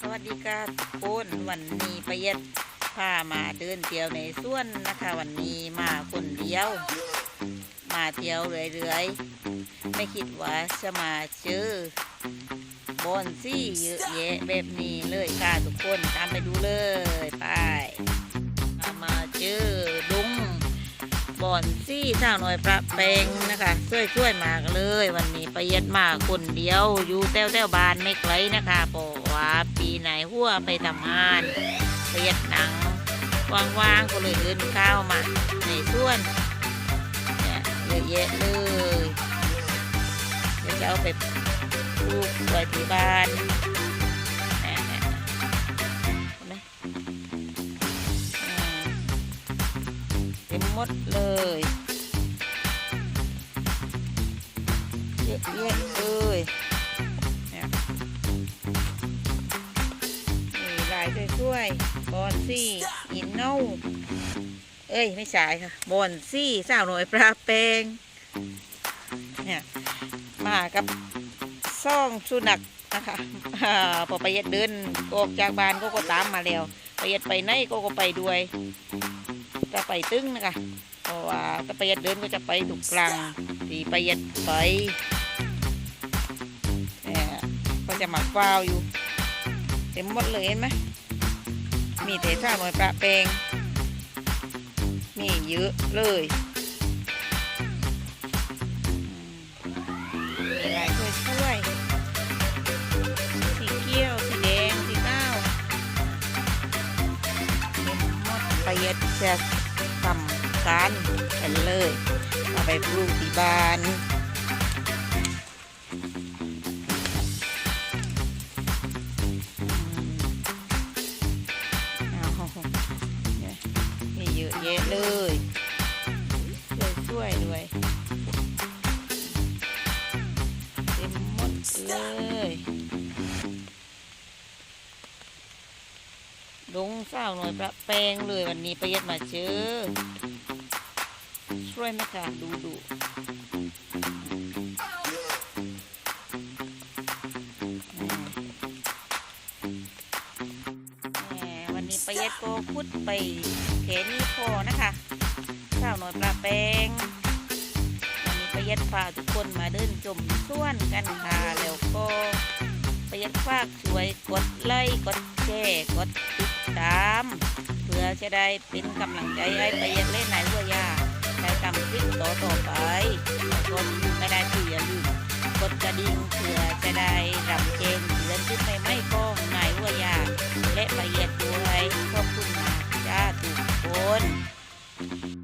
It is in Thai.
สวัสดีค่ะทุกคนวันนี้ประเย็ดพามาเดินเที่ยวในสวนนะคะ วันนี้มาคนเดียว มาเที่ยวเรื่อยๆ ไม่คิดว่าจะมาเจอบอนซี่เยอะแยะแบบนี้เลยค่ะทุกคนตามไปดูเลย อนซี่สาวน้อยประแปงนะคะช่วยๆมากเลย วันนี้ประเย็ดมากคนเดียว อยู่แต้วแต้วบานไม่ไกลนะคะบอกว่าปีไหนหัวไปทำงานประเย็ดหนังว่างๆก็เลยเดินข้าวมาในสวนเนี่ยเยอะแยะเลยเดี๋ยวจะเอาไปปลูกไว้ที่บ้าน หมดเลยเยอะแยะเลยเนี่ยนี่ลายช่วยๆบอนซี่อินเน่าเอ้ย ไม่ใช่ค่ะ บอนซี่สาวหน่อยปลาแปงเนี่ยมากับซ่องสุนักนะคะพอไปเย็ดเดินออกจากบ้านก็ก็ตามมาแล้วไปเย็ดไปไหนก็ก็ไปด้วย จะไปตึ้งนะคะเพราะว่าถ้าไปเย็ดเดินก็จะไปถูกกลางที่ไปเย็ดไปเนี่ยก็จะหมักฟาวอยู่ เต็มหมดเลยเห็นไหมมีแต่ท่าหน่อยประแปลงมีเยอะเลยอืมมีหลายช่วยช่วยๆสีเขียวสีแด การกันเลยเอาไปปลูกที่บ้านเอาเนี่ยมีเยอะแยะเลยช่วยๆด้วยเต็มหมดเลยลงเศร้าหน่อยประแปลงเลยวันนี้ประย็ดมาเจอ ช่วยนะคะดูดูวันนี้ประเย็ดก็พุดไปแค่นี้พอนะคะข้าวหน่อยปลาแปงวันนี้ประเย็ดพากทุกคนมาเดินชมสวนกันค่ะแล้วก็ประเย็ดฝากช่วยกดไลค์กดแชร์กดติดตาม เพื่อจะได้เป็นกำลังใจให้ประเย็ดเล่นไหนวัวยา คลิปต่อต่อไปก็ไม่ได้ที่อย่าลืมกดกระดิ่งเพื่อจะได้รับแจ้งเตือนขึ้นไปไม่ก็นายว่ายาก